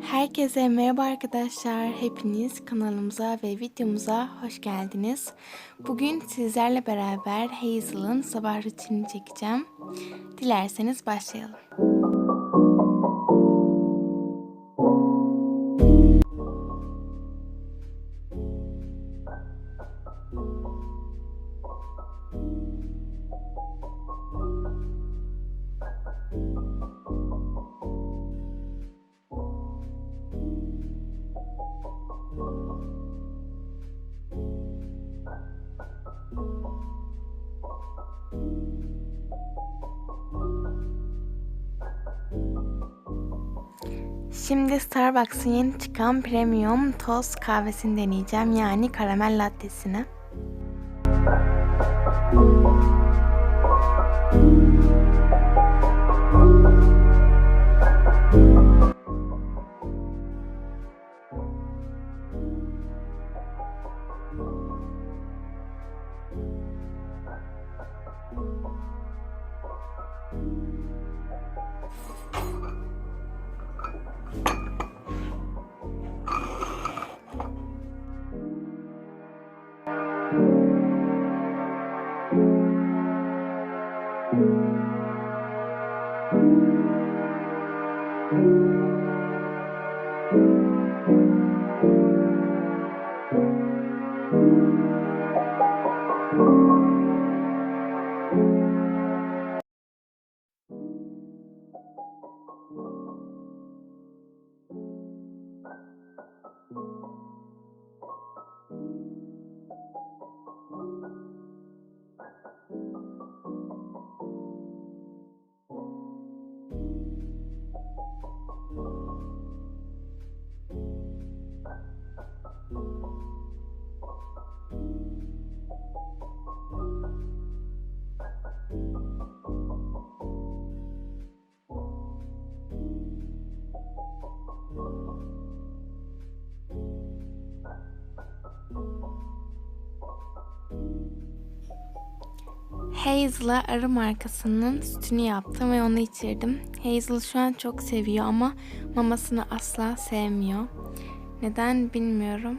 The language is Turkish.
Herkese merhaba arkadaşlar. Hepiniz kanalımıza ve videomuza hoş geldiniz. Bugün sizlerle beraber Hazel'ın sabah rutinini çekeceğim. Dilerseniz başlayalım. Şimdi Starbucks'ın yeni çıkan premium toz kahvesini deneyeceğim. Yani karamel lattesini. thank you. Hazel'a arı markasının sütünü yaptım ve onu içirdim. Hazel şu an çok seviyor ama mamasını asla sevmiyor. Neden bilmiyorum.